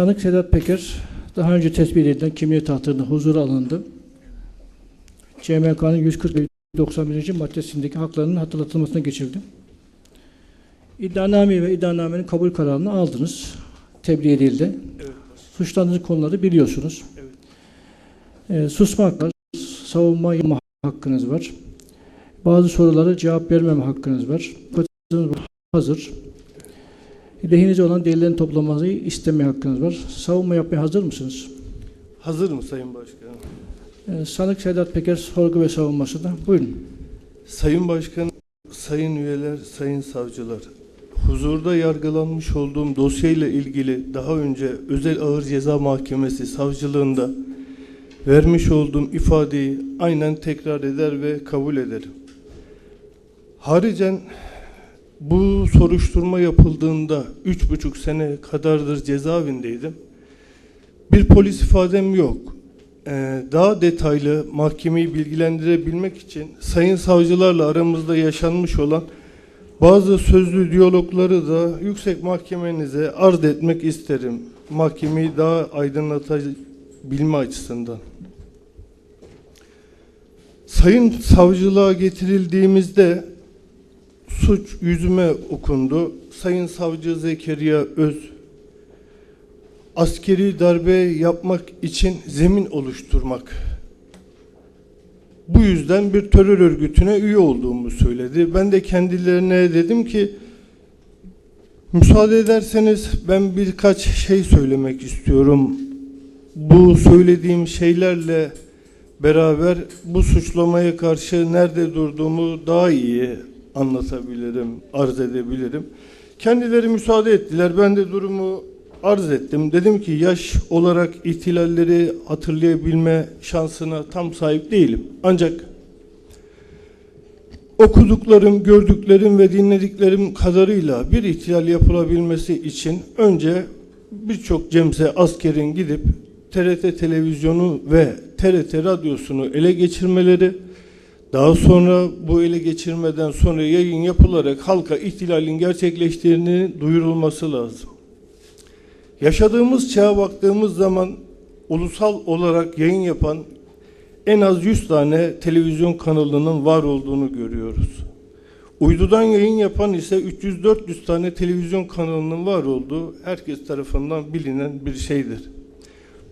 Sanık Sedat Peker daha önce tespit edilen kimliği tahtında huzura alındı. CMK'nın 140-91. maddesindeki haklarının hatırlatılmasına geçildi. İddianame ve iddianamenin kabul kararını aldınız. Tebliğ edildi. Evet. Suçlandığınız konuları biliyorsunuz. Evet. Ee, susma hakkı var, savunma yapma hakkınız var. Bazı sorulara cevap vermeme hakkınız var. Hazır. Lehinize olan delillerin toplamanızı isteme hakkınız var. Savunma yapmaya hazır mısınız? Hazır mı Sayın Başkanım? Ee, Sanık Sedat Peker sorgu ve savunması da. Buyurun. Sayın Başkan, sayın üyeler, sayın savcılar. Huzurda yargılanmış olduğum dosyayla ilgili daha önce Özel Ağır Ceza Mahkemesi savcılığında vermiş olduğum ifadeyi aynen tekrar eder ve kabul ederim. Haricen bu soruşturma yapıldığında üç buçuk sene kadardır cezaevindeydim. Bir polis ifadem yok. Ee, daha detaylı mahkemeyi bilgilendirebilmek için sayın savcılarla aramızda yaşanmış olan bazı sözlü diyalogları da yüksek mahkemenize arz etmek isterim. Mahkemeyi daha aydınlatabilme açısından. Sayın savcılığa getirildiğimizde suç yüzüme okundu. Sayın savcı Zekeriya Öz askeri darbe yapmak için zemin oluşturmak. Bu yüzden bir terör örgütüne üye olduğumu söyledi. Ben de kendilerine dedim ki müsaade ederseniz ben birkaç şey söylemek istiyorum. Bu söylediğim şeylerle beraber bu suçlamaya karşı nerede durduğumu daha iyi anlatabilirim, arz edebilirim. Kendileri müsaade ettiler. Ben de durumu arz ettim. Dedim ki yaş olarak ihtilalleri hatırlayabilme şansına tam sahip değilim. Ancak okuduklarım, gördüklerim ve dinlediklerim kadarıyla bir ihtilal yapılabilmesi için önce birçok cemse askerin gidip TRT televizyonu ve TRT radyosunu ele geçirmeleri, daha sonra bu ele geçirmeden sonra yayın yapılarak halka ihtilalin gerçekleştiğini duyurulması lazım. Yaşadığımız çağa baktığımız zaman ulusal olarak yayın yapan en az 100 tane televizyon kanalının var olduğunu görüyoruz. Uydudan yayın yapan ise 300-400 tane televizyon kanalının var olduğu herkes tarafından bilinen bir şeydir.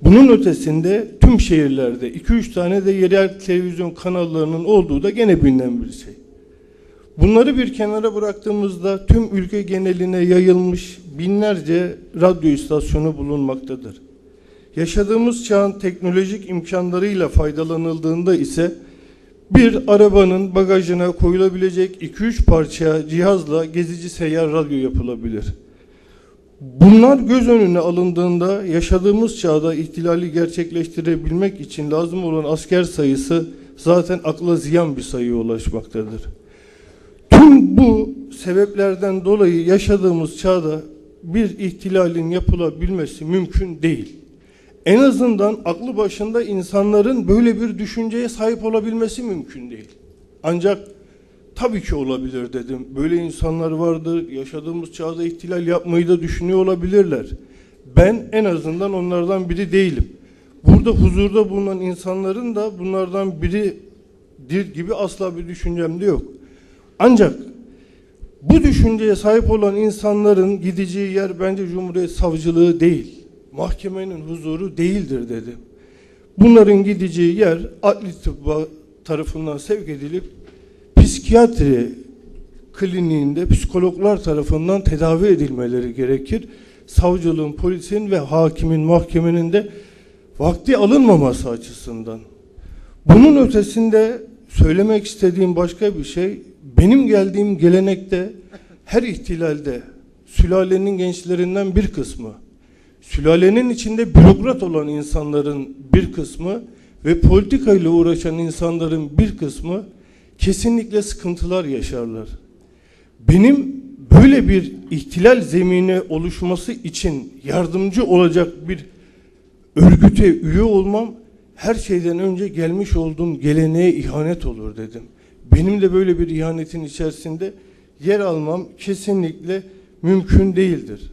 Bunun ötesinde tüm şehirlerde 2-3 tane de yerel televizyon kanallarının olduğu da gene bilinen bir şey. Bunları bir kenara bıraktığımızda tüm ülke geneline yayılmış binlerce radyo istasyonu bulunmaktadır. Yaşadığımız çağın teknolojik imkanlarıyla faydalanıldığında ise bir arabanın bagajına koyulabilecek 2-3 parça cihazla gezici seyyar radyo yapılabilir. Bunlar göz önüne alındığında yaşadığımız çağda ihtilali gerçekleştirebilmek için lazım olan asker sayısı zaten akla ziyan bir sayıya ulaşmaktadır. Tüm bu sebeplerden dolayı yaşadığımız çağda bir ihtilalin yapılabilmesi mümkün değil. En azından aklı başında insanların böyle bir düşünceye sahip olabilmesi mümkün değil. Ancak tabii ki olabilir dedim. Böyle insanlar vardır. Yaşadığımız çağda ihtilal yapmayı da düşünüyor olabilirler. Ben en azından onlardan biri değilim. Burada huzurda bulunan insanların da bunlardan biridir gibi asla bir düşüncem de yok. Ancak bu düşünceye sahip olan insanların gideceği yer bence Cumhuriyet Savcılığı değil. Mahkemenin huzuru değildir dedim. Bunların gideceği yer adli tıbba tarafından sevk edilip psikiyatri kliniğinde psikologlar tarafından tedavi edilmeleri gerekir. Savcılığın, polisin ve hakimin, mahkemenin de vakti alınmaması açısından. Bunun ötesinde söylemek istediğim başka bir şey, benim geldiğim gelenekte her ihtilalde sülalenin gençlerinden bir kısmı, sülalenin içinde bürokrat olan insanların bir kısmı ve politikayla uğraşan insanların bir kısmı kesinlikle sıkıntılar yaşarlar. Benim böyle bir ihtilal zemini oluşması için yardımcı olacak bir örgüte üye olmam her şeyden önce gelmiş olduğum geleneğe ihanet olur dedim. Benim de böyle bir ihanetin içerisinde yer almam kesinlikle mümkün değildir.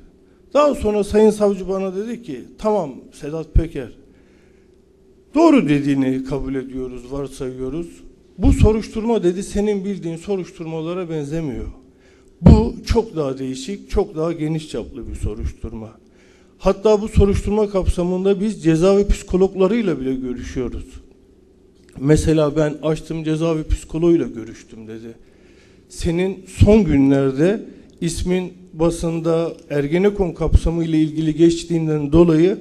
Daha sonra Sayın Savcı bana dedi ki tamam Sedat Peker doğru dediğini kabul ediyoruz, varsayıyoruz. Bu soruşturma dedi senin bildiğin soruşturmalara benzemiyor. Bu çok daha değişik, çok daha geniş çaplı bir soruşturma. Hatta bu soruşturma kapsamında biz cezaevi psikologlarıyla bile görüşüyoruz. Mesela ben açtım cezaevi psikoloğuyla görüştüm dedi. Senin son günlerde ismin basında Ergenekon kapsamı ile ilgili geçtiğinden dolayı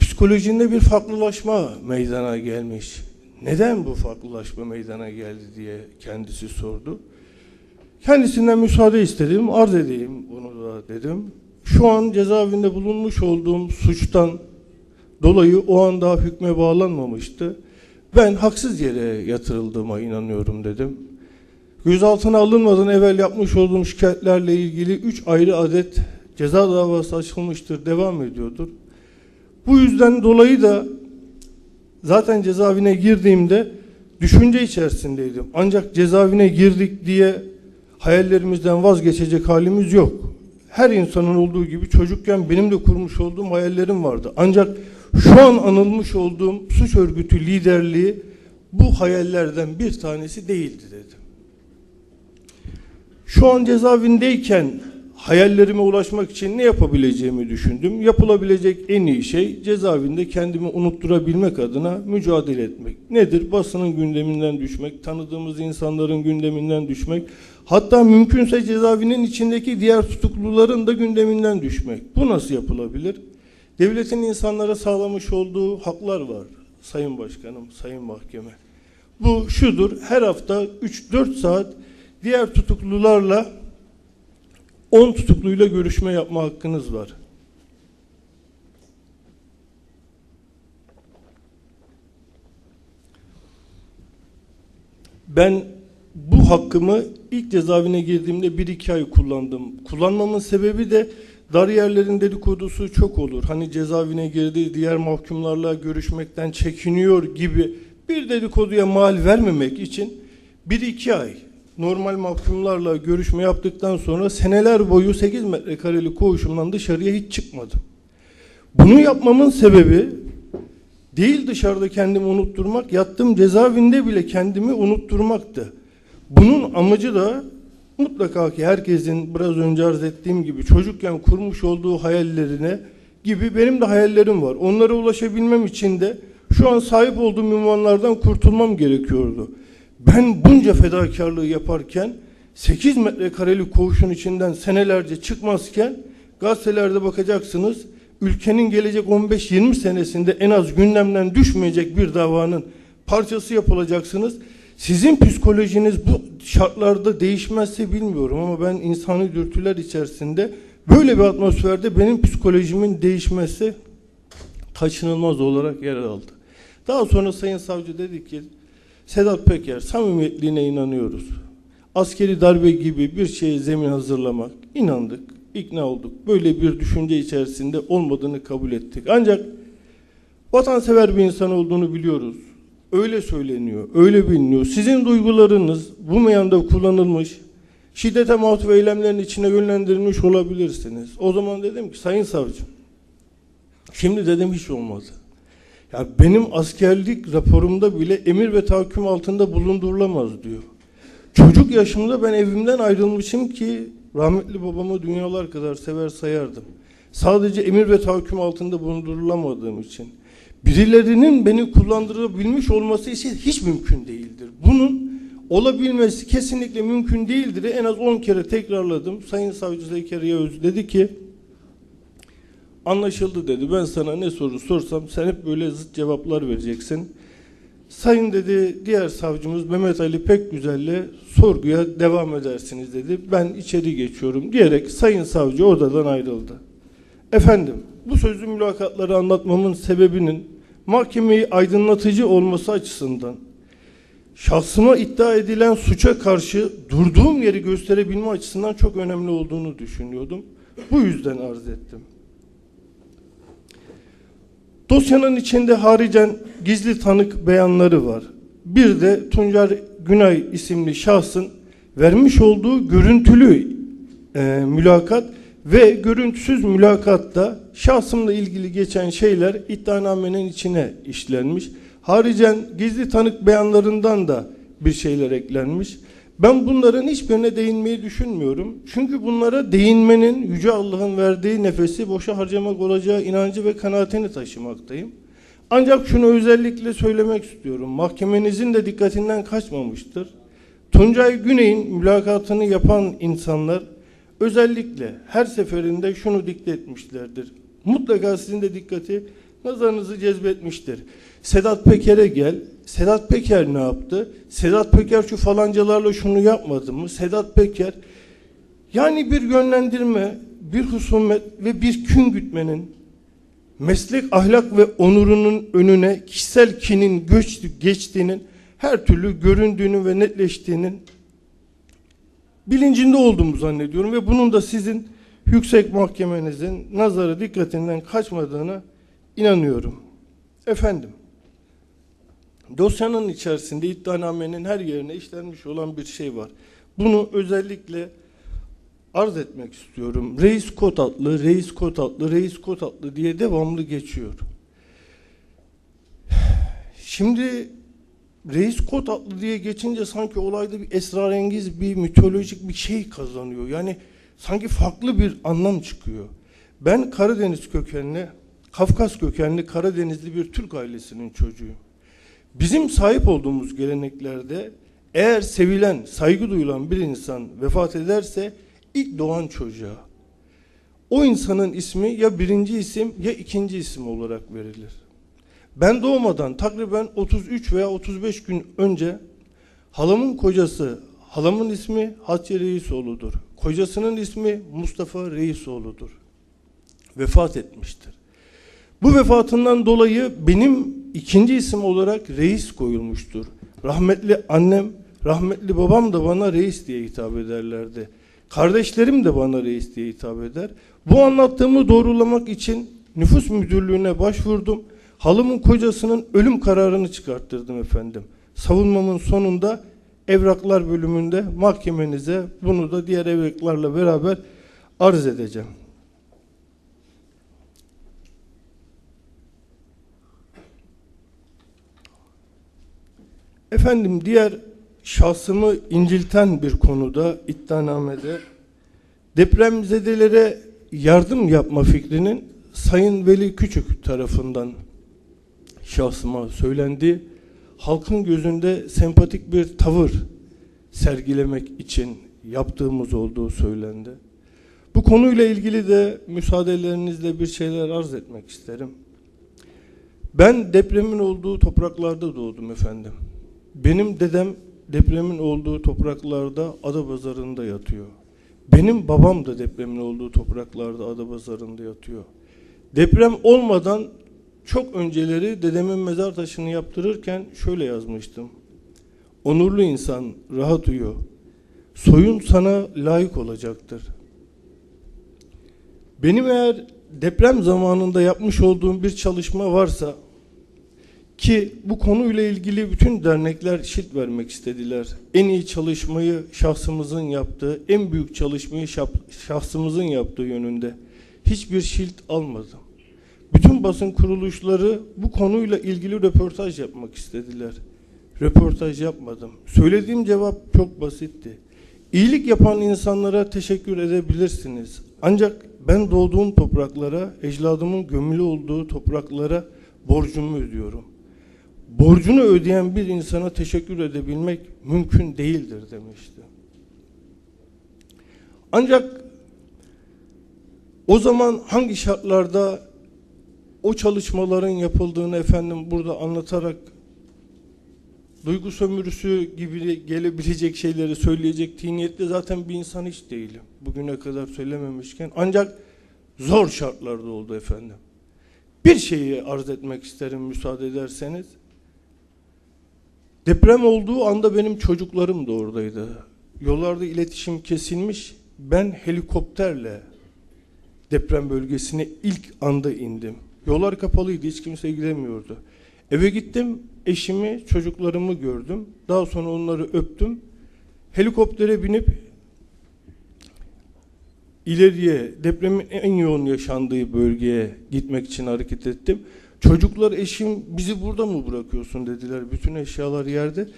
psikolojinde bir farklılaşma meydana gelmiş. Neden bu farklılaşma meydana geldi diye kendisi sordu. Kendisinden müsaade istedim, arz edeyim bunu da dedim. Şu an cezaevinde bulunmuş olduğum suçtan dolayı o an daha hükme bağlanmamıştı. Ben haksız yere yatırıldığıma inanıyorum dedim. Gözaltına alınmadan evvel yapmış olduğum şikayetlerle ilgili 3 ayrı adet ceza davası açılmıştır, devam ediyordur. Bu yüzden dolayı da zaten cezaevine girdiğimde düşünce içerisindeydim. Ancak cezaevine girdik diye hayallerimizden vazgeçecek halimiz yok. Her insanın olduğu gibi çocukken benim de kurmuş olduğum hayallerim vardı. Ancak şu an anılmış olduğum suç örgütü liderliği bu hayallerden bir tanesi değildi dedim. Şu an cezaevindeyken hayallerime ulaşmak için ne yapabileceğimi düşündüm. Yapılabilecek en iyi şey cezaevinde kendimi unutturabilmek adına mücadele etmek. Nedir? Basının gündeminden düşmek, tanıdığımız insanların gündeminden düşmek, hatta mümkünse cezaevinin içindeki diğer tutukluların da gündeminden düşmek. Bu nasıl yapılabilir? Devletin insanlara sağlamış olduğu haklar var. Sayın Başkanım, Sayın Mahkeme. Bu şudur, her hafta 3-4 saat diğer tutuklularla 10 tutukluyla görüşme yapma hakkınız var. Ben bu hakkımı ilk cezaevine girdiğimde 1-2 ay kullandım. Kullanmamın sebebi de dar yerlerin dedikodusu çok olur. Hani cezaevine girdi, diğer mahkumlarla görüşmekten çekiniyor gibi bir dedikoduya mal vermemek için 1-2 ay normal mahkumlarla görüşme yaptıktan sonra seneler boyu 8 metrekareli koğuşumdan dışarıya hiç çıkmadım. Bunu yapmamın sebebi değil dışarıda kendimi unutturmak, yattığım cezaevinde bile kendimi unutturmaktı. Bunun amacı da mutlaka ki herkesin biraz önce arz ettiğim gibi çocukken kurmuş olduğu hayallerine gibi benim de hayallerim var. Onlara ulaşabilmem için de şu an sahip olduğum ünvanlardan kurtulmam gerekiyordu. Ben bunca fedakarlığı yaparken 8 metrekareli koğuşun içinden senelerce çıkmazken gazetelerde bakacaksınız ülkenin gelecek 15-20 senesinde en az gündemden düşmeyecek bir davanın parçası yapılacaksınız. Sizin psikolojiniz bu şartlarda değişmezse bilmiyorum ama ben insani dürtüler içerisinde böyle bir atmosferde benim psikolojimin değişmesi kaçınılmaz olarak yer aldı. Daha sonra Sayın Savcı dedi ki Sedat Peker samimiyetliğine inanıyoruz. Askeri darbe gibi bir şeye zemin hazırlamak inandık, ikna olduk. Böyle bir düşünce içerisinde olmadığını kabul ettik. Ancak vatansever bir insan olduğunu biliyoruz. Öyle söyleniyor, öyle biliniyor. Sizin duygularınız bu meyanda kullanılmış, şiddete mahtup eylemlerin içine yönlendirilmiş olabilirsiniz. O zaman dedim ki Sayın Savcım, şimdi dedim hiç olmadı. Ya benim askerlik raporumda bile emir ve tahakküm altında bulundurulamaz diyor. Çocuk yaşımda ben evimden ayrılmışım ki rahmetli babamı dünyalar kadar sever sayardım. Sadece emir ve tahakküm altında bulundurulamadığım için. Birilerinin beni kullandırabilmiş olması ise hiç mümkün değildir. Bunun olabilmesi kesinlikle mümkün değildir. En az 10 kere tekrarladım. Sayın Savcı Zekeriya Öz dedi ki Anlaşıldı dedi. Ben sana ne soru sorsam sen hep böyle zıt cevaplar vereceksin. Sayın dedi diğer savcımız Mehmet Ali Pekgüzel'le sorguya devam edersiniz dedi. Ben içeri geçiyorum diyerek sayın savcı odadan ayrıldı. Efendim bu sözlü mülakatları anlatmamın sebebinin mahkemeyi aydınlatıcı olması açısından şahsıma iddia edilen suça karşı durduğum yeri gösterebilme açısından çok önemli olduğunu düşünüyordum. Bu yüzden arz ettim. Dosyanın içinde haricen gizli tanık beyanları var. Bir de Tuncer Günay isimli şahsın vermiş olduğu görüntülü e, mülakat Ve görüntüsüz mülakatta şahsımla ilgili geçen şeyler iddianamenin içine işlenmiş. Haricen gizli tanık beyanlarından da bir şeyler eklenmiş. Ben bunların hiçbirine değinmeyi düşünmüyorum. Çünkü bunlara değinmenin Yüce Allah'ın verdiği nefesi boşa harcamak olacağı inancı ve kanaatini taşımaktayım. Ancak şunu özellikle söylemek istiyorum. Mahkemenizin de dikkatinden kaçmamıştır. Tuncay Güney'in mülakatını yapan insanlar özellikle her seferinde şunu dikte etmişlerdir. Mutlaka sizin de dikkati nazarınızı cezbetmiştir. Sedat Peker'e gel. Sedat Peker ne yaptı? Sedat Peker şu falancalarla şunu yapmadı mı? Sedat Peker yani bir yönlendirme, bir husumet ve bir kün gütmenin meslek ahlak ve onurunun önüne kişisel kinin göç, geçtiğinin her türlü göründüğünü ve netleştiğinin bilincinde olduğumu zannediyorum ve bunun da sizin yüksek mahkemenizin nazarı dikkatinden kaçmadığına inanıyorum. Efendim, dosyanın içerisinde iddianamenin her yerine işlenmiş olan bir şey var. Bunu özellikle arz etmek istiyorum. Reis kod adlı, reis kod adlı, reis kod adlı diye devamlı geçiyor. Şimdi reis kod adlı diye geçince sanki olayda bir esrarengiz bir mitolojik bir şey kazanıyor. Yani sanki farklı bir anlam çıkıyor. Ben Karadeniz kökenli, Kafkas kökenli Karadenizli bir Türk ailesinin çocuğuyum. Bizim sahip olduğumuz geleneklerde eğer sevilen, saygı duyulan bir insan vefat ederse ilk doğan çocuğa o insanın ismi ya birinci isim ya ikinci isim olarak verilir. Ben doğmadan takriben 33 veya 35 gün önce halamın kocası, halamın ismi Hatice Reisoğlu'dur. Kocasının ismi Mustafa Reisoğlu'dur. Vefat etmiştir. Bu vefatından dolayı benim ikinci isim olarak reis koyulmuştur. Rahmetli annem, rahmetli babam da bana reis diye hitap ederlerdi. Kardeşlerim de bana reis diye hitap eder. Bu anlattığımı doğrulamak için nüfus müdürlüğüne başvurdum. Halımın kocasının ölüm kararını çıkarttırdım efendim. Savunmamın sonunda evraklar bölümünde mahkemenize bunu da diğer evraklarla beraber arz edeceğim. Efendim diğer şahsımı incilten bir konuda iddianamede depremzedelere yardım yapma fikrinin Sayın Veli Küçük tarafından şahsıma söylendi. Halkın gözünde sempatik bir tavır sergilemek için yaptığımız olduğu söylendi. Bu konuyla ilgili de müsaadelerinizle bir şeyler arz etmek isterim. Ben depremin olduğu topraklarda doğdum efendim. Benim dedem depremin olduğu topraklarda Adapazarı'nda yatıyor. Benim babam da depremin olduğu topraklarda Adapazarı'nda yatıyor. Deprem olmadan çok önceleri dedemin mezar taşını yaptırırken şöyle yazmıştım. Onurlu insan rahat uyu. Soyun sana layık olacaktır. Benim eğer deprem zamanında yapmış olduğum bir çalışma varsa ki bu konuyla ilgili bütün dernekler şit vermek istediler. En iyi çalışmayı şahsımızın yaptığı, en büyük çalışmayı şahsımızın yaptığı yönünde hiçbir şilt almadım. Bütün basın kuruluşları bu konuyla ilgili röportaj yapmak istediler. Röportaj yapmadım. Söylediğim cevap çok basitti. İyilik yapan insanlara teşekkür edebilirsiniz. Ancak ben doğduğum topraklara, ecdadımın gömülü olduğu topraklara borcumu ödüyorum. Borcunu ödeyen bir insana teşekkür edebilmek mümkün değildir demişti. Ancak o zaman hangi şartlarda o çalışmaların yapıldığını efendim burada anlatarak duygu sömürüsü gibi gelebilecek şeyleri söyleyecek tiniyette zaten bir insan hiç değilim. Bugüne kadar söylememişken ancak zor şartlarda oldu efendim. Bir şeyi arz etmek isterim müsaade ederseniz. Deprem olduğu anda benim çocuklarım da oradaydı. Yollarda iletişim kesilmiş. Ben helikopterle deprem bölgesine ilk anda indim. Yollar kapalıydı, hiç kimse gidemiyordu. Eve gittim, eşimi, çocuklarımı gördüm. Daha sonra onları öptüm. Helikoptere binip ileriye depremin en yoğun yaşandığı bölgeye gitmek için hareket ettim. Çocuklar eşim bizi burada mı bırakıyorsun dediler. Bütün eşyalar yerde.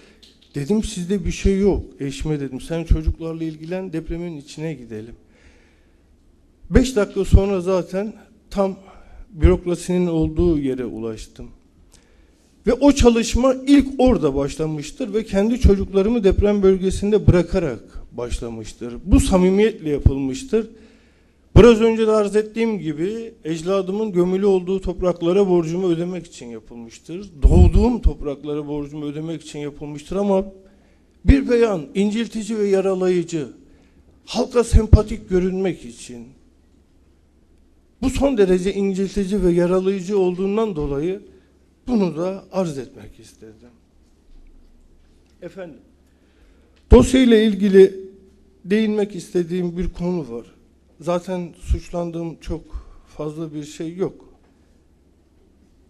Dedim sizde bir şey yok. Eşime dedim sen çocuklarla ilgilen depremin içine gidelim. Beş dakika sonra zaten tam bürokrasinin olduğu yere ulaştım. Ve o çalışma ilk orada başlamıştır ve kendi çocuklarımı deprem bölgesinde bırakarak başlamıştır. Bu samimiyetle yapılmıştır. Biraz önce de arz ettiğim gibi ecdadımın gömülü olduğu topraklara borcumu ödemek için yapılmıştır. Doğduğum topraklara borcumu ödemek için yapılmıştır ama bir beyan inciltici ve yaralayıcı, halka sempatik görünmek için bu son derece inciltici ve yaralayıcı olduğundan dolayı bunu da arz etmek istedim. Efendim, dosyayla ilgili değinmek istediğim bir konu var. Zaten suçlandığım çok fazla bir şey yok.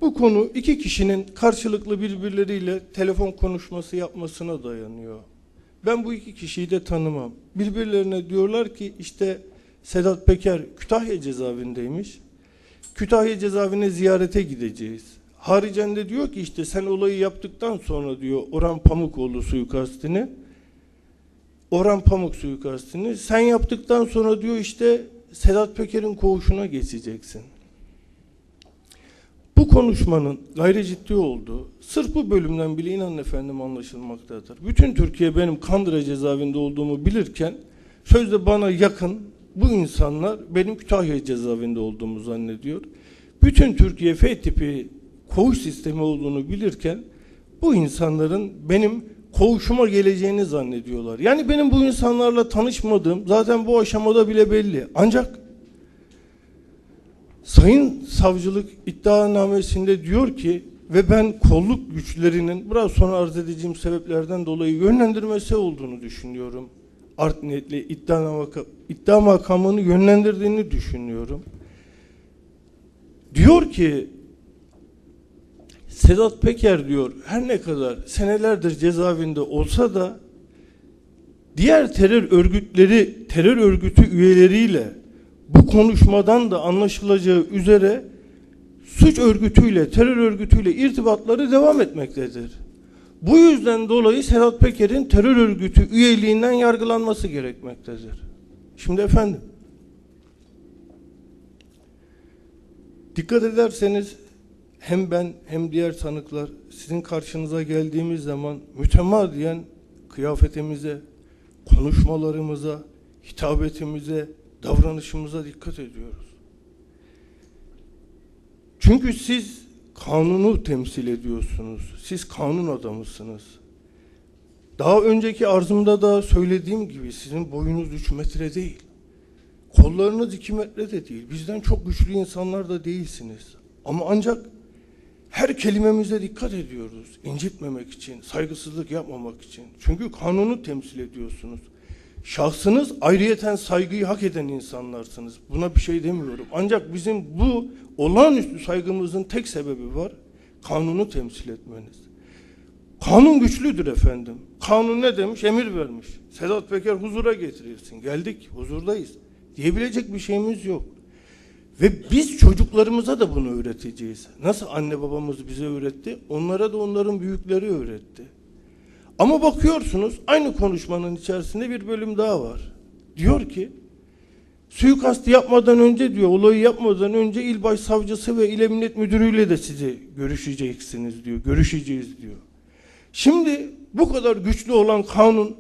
Bu konu iki kişinin karşılıklı birbirleriyle telefon konuşması yapmasına dayanıyor. Ben bu iki kişiyi de tanımam. Birbirlerine diyorlar ki işte Sedat Peker Kütahya cezaevindeymiş. Kütahya cezaevine ziyarete gideceğiz. Haricen de diyor ki işte sen olayı yaptıktan sonra diyor Orhan Pamukoğlu suikastini Orhan Pamuk suikastini sen yaptıktan sonra diyor işte Sedat Peker'in koğuşuna geçeceksin. Bu konuşmanın gayri ciddi olduğu sırf bu bölümden bile inanın efendim anlaşılmaktadır. Bütün Türkiye benim Kandıra cezaevinde olduğumu bilirken sözde bana yakın bu insanlar benim Kütahya cezaevinde olduğumu zannediyor. Bütün Türkiye F tipi koğuş sistemi olduğunu bilirken bu insanların benim koğuşuma geleceğini zannediyorlar. Yani benim bu insanlarla tanışmadığım zaten bu aşamada bile belli. Ancak Sayın Savcılık iddianamesinde diyor ki ve ben kolluk güçlerinin biraz sonra arz edeceğim sebeplerden dolayı yönlendirmesi olduğunu düşünüyorum. Art niyetli iddia, maka- iddia makamını yönlendirdiğini düşünüyorum. Diyor ki Sedat Peker diyor her ne kadar senelerdir cezaevinde olsa da diğer terör örgütleri, terör örgütü üyeleriyle bu konuşmadan da anlaşılacağı üzere suç örgütüyle, terör örgütüyle irtibatları devam etmektedir. Bu yüzden dolayı Sedat Peker'in terör örgütü üyeliğinden yargılanması gerekmektedir. Şimdi efendim, dikkat ederseniz hem ben hem diğer sanıklar sizin karşınıza geldiğimiz zaman mütemadiyen kıyafetimize, konuşmalarımıza, hitabetimize, davranışımıza dikkat ediyoruz. Çünkü siz kanunu temsil ediyorsunuz. Siz kanun adamısınız. Daha önceki arzımda da söylediğim gibi sizin boyunuz 3 metre değil. Kollarınız 2 metre de değil. Bizden çok güçlü insanlar da değilsiniz. Ama ancak her kelimemize dikkat ediyoruz. incitmemek için, saygısızlık yapmamak için. Çünkü kanunu temsil ediyorsunuz. Şahsınız ayrıyeten saygıyı hak eden insanlarsınız. Buna bir şey demiyorum. Ancak bizim bu olağanüstü saygımızın tek sebebi var. Kanunu temsil etmeniz. Kanun güçlüdür efendim. Kanun ne demiş? Emir vermiş. Sedat Peker huzura getirilsin. Geldik, huzurdayız. Diyebilecek bir şeyimiz yok. Ve biz çocuklarımıza da bunu öğreteceğiz. Nasıl anne babamız bize öğretti, onlara da onların büyükleri öğretti. Ama bakıyorsunuz aynı konuşmanın içerisinde bir bölüm daha var. Diyor ki suikastı yapmadan önce diyor olayı yapmadan önce il başsavcısı ve il emniyet müdürüyle de sizi görüşeceksiniz diyor. Görüşeceğiz diyor. Şimdi bu kadar güçlü olan kanun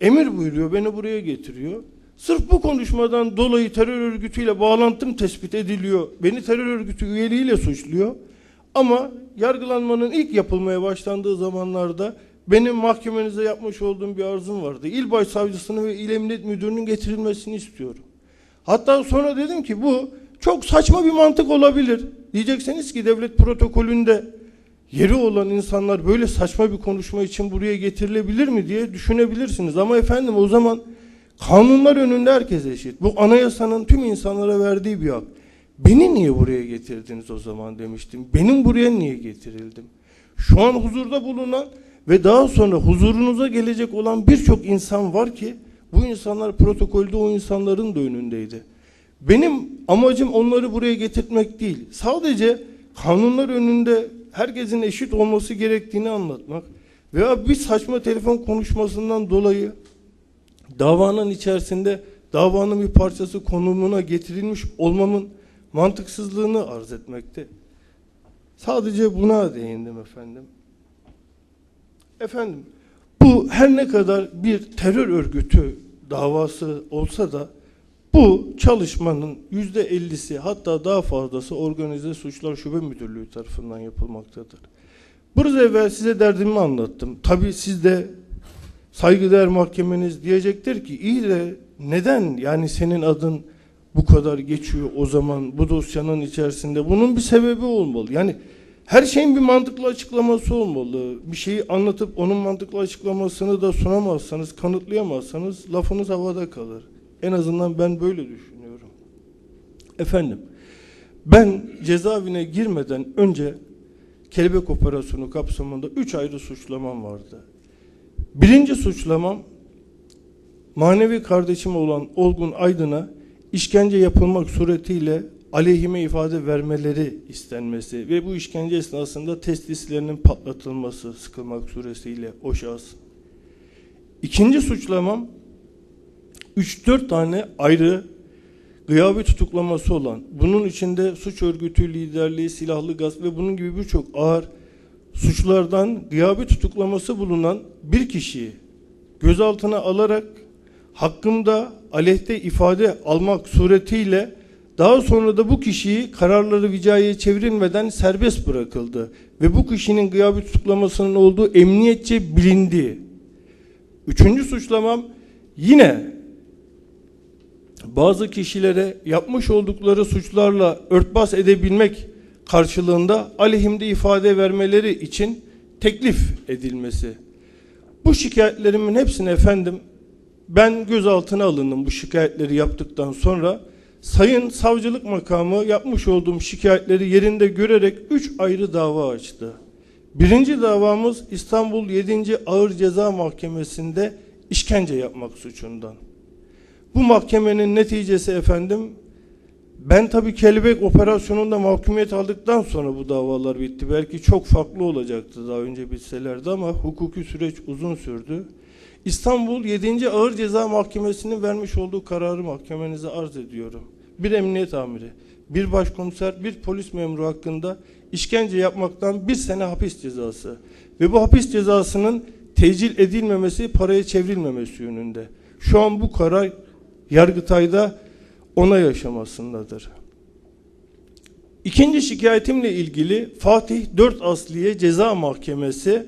emir buyuruyor beni buraya getiriyor. Sırf bu konuşmadan dolayı terör örgütüyle bağlantım tespit ediliyor. Beni terör örgütü üyeliğiyle suçluyor. Ama yargılanmanın ilk yapılmaya başlandığı zamanlarda benim mahkemenize yapmış olduğum bir arzum vardı. İl Başsavcısını ve İl Emniyet Müdürü'nün getirilmesini istiyorum. Hatta sonra dedim ki bu çok saçma bir mantık olabilir. Diyeceksiniz ki devlet protokolünde yeri olan insanlar böyle saçma bir konuşma için buraya getirilebilir mi diye düşünebilirsiniz. Ama efendim o zaman kanunlar önünde herkes eşit. Bu anayasanın tüm insanlara verdiği bir hak. Beni niye buraya getirdiniz o zaman demiştim. Benim buraya niye getirildim? Şu an huzurda bulunan ve daha sonra huzurunuza gelecek olan birçok insan var ki bu insanlar protokolde o insanların da önündeydi. Benim amacım onları buraya getirtmek değil. Sadece kanunlar önünde herkesin eşit olması gerektiğini anlatmak veya bir saçma telefon konuşmasından dolayı davanın içerisinde davanın bir parçası konumuna getirilmiş olmamın mantıksızlığını arz etmekte. Sadece buna değindim efendim. Efendim, bu her ne kadar bir terör örgütü davası olsa da bu çalışmanın yüzde ellisi hatta daha fazlası organize suçlar şube müdürlüğü tarafından yapılmaktadır. Biraz evvel size derdimi anlattım. Tabii siz de saygıdeğer mahkemeniz diyecektir ki iyi de neden yani senin adın bu kadar geçiyor o zaman bu dosyanın içerisinde bunun bir sebebi olmalı. Yani her şeyin bir mantıklı açıklaması olmalı. Bir şeyi anlatıp onun mantıklı açıklamasını da sunamazsanız, kanıtlayamazsanız lafınız havada kalır. En azından ben böyle düşünüyorum. Efendim, ben cezaevine girmeden önce kelebek operasyonu kapsamında üç ayrı suçlamam vardı. Birinci suçlamam manevi kardeşim olan Olgun Aydın'a işkence yapılmak suretiyle aleyhime ifade vermeleri istenmesi ve bu işkence esnasında testislerinin patlatılması sıkılmak suretiyle o şahıs. İkinci suçlamam 3-4 tane ayrı gıyabi tutuklaması olan, bunun içinde suç örgütü liderliği, silahlı gasp ve bunun gibi birçok ağır suçlardan gıyabi tutuklaması bulunan bir kişiyi gözaltına alarak hakkımda aleyhte ifade almak suretiyle daha sonra da bu kişiyi kararları vicayeye çevrilmeden serbest bırakıldı ve bu kişinin gıyabi tutuklamasının olduğu emniyetçe bilindi. Üçüncü suçlamam yine bazı kişilere yapmış oldukları suçlarla örtbas edebilmek karşılığında aleyhimde ifade vermeleri için teklif edilmesi. Bu şikayetlerimin hepsini efendim ben gözaltına alındım bu şikayetleri yaptıktan sonra Sayın Savcılık Makamı yapmış olduğum şikayetleri yerinde görerek üç ayrı dava açtı. Birinci davamız İstanbul 7. Ağır Ceza Mahkemesi'nde işkence yapmak suçundan. Bu mahkemenin neticesi efendim ben tabii kelebek operasyonunda mahkumiyet aldıktan sonra bu davalar bitti. Belki çok farklı olacaktı daha önce bitselerdi ama hukuki süreç uzun sürdü. İstanbul 7. Ağır Ceza Mahkemesi'nin vermiş olduğu kararı mahkemenize arz ediyorum. Bir emniyet amiri, bir başkomiser, bir polis memuru hakkında işkence yapmaktan bir sene hapis cezası ve bu hapis cezasının tecil edilmemesi, paraya çevrilmemesi yönünde. Şu an bu karar Yargıtay'da onay aşamasındadır. İkinci şikayetimle ilgili Fatih 4 Asliye Ceza Mahkemesi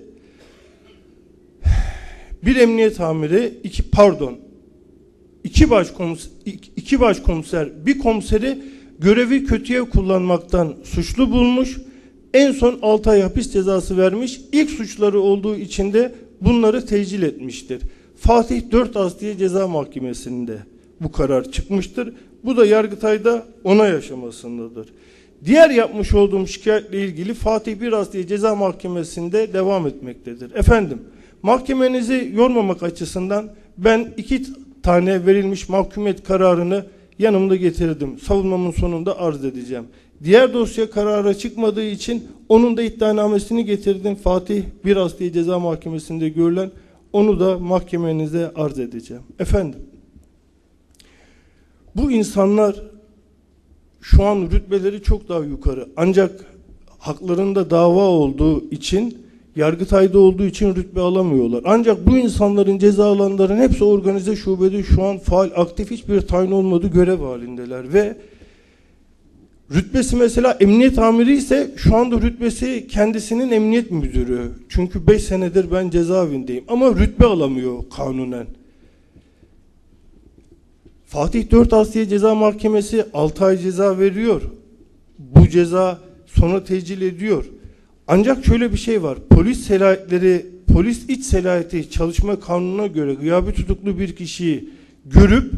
bir emniyet amiri, iki pardon, iki başkomiser, iki başkomiser, bir komiseri görevi kötüye kullanmaktan suçlu bulmuş. En son 6 ay hapis cezası vermiş. İlk suçları olduğu için de bunları tecil etmiştir. Fatih 4 Asliye Ceza Mahkemesi'nde bu karar çıkmıştır. Bu da Yargıtay'da onay aşamasındadır. Diğer yapmış olduğum şikayetle ilgili Fatih 1 Asliye Ceza Mahkemesi'nde devam etmektedir. Efendim, mahkemenizi yormamak açısından ben iki tane verilmiş mahkumiyet kararını yanımda getirdim. Savunmamın sonunda arz edeceğim. Diğer dosya karara çıkmadığı için onun da iddianamesini getirdim. Fatih 1 Asliye Ceza Mahkemesi'nde görülen onu da mahkemenize arz edeceğim. Efendim, bu insanlar şu an rütbeleri çok daha yukarı. Ancak haklarında dava olduğu için Yargıtay'da olduğu için rütbe alamıyorlar. Ancak bu insanların ceza alanların hepsi organize şubede şu an faal, aktif hiçbir tayin olmadığı görev halindeler ve rütbesi mesela emniyet amiri ise şu anda rütbesi kendisinin emniyet müdürü. Çünkü 5 senedir ben cezaevindeyim ama rütbe alamıyor kanunen. Fatih 4 Asliye Ceza Mahkemesi 6 ay ceza veriyor. Bu ceza sonra tecil ediyor. Ancak şöyle bir şey var. Polis selahiyetleri, polis iç selahiyeti çalışma kanununa göre gıyabi tutuklu bir kişiyi görüp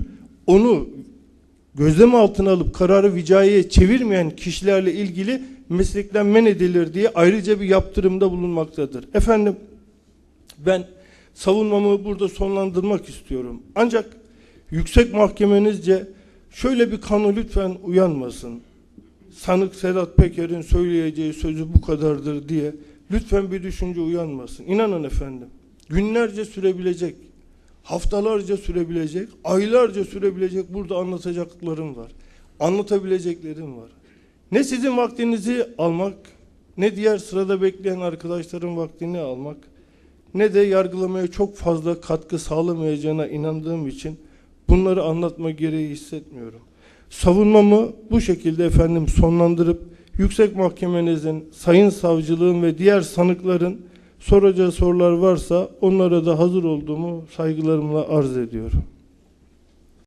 onu gözlem altına alıp kararı vicayeye çevirmeyen kişilerle ilgili meslekten men edilir diye ayrıca bir yaptırımda bulunmaktadır. Efendim ben savunmamı burada sonlandırmak istiyorum. Ancak yüksek mahkemenizce Şöyle bir kanı lütfen uyanmasın. Sanık Sedat Peker'in söyleyeceği sözü bu kadardır diye lütfen bir düşünce uyanmasın. İnanın efendim. Günlerce sürebilecek, haftalarca sürebilecek, aylarca sürebilecek burada anlatacaklarım var. Anlatabileceklerim var. Ne sizin vaktinizi almak, ne diğer sırada bekleyen arkadaşların vaktini almak, ne de yargılamaya çok fazla katkı sağlamayacağına inandığım için bunları anlatma gereği hissetmiyorum. Savunmamı bu şekilde efendim sonlandırıp yüksek mahkemenizin, sayın savcılığın ve diğer sanıkların soracağı sorular varsa onlara da hazır olduğumu saygılarımla arz ediyorum.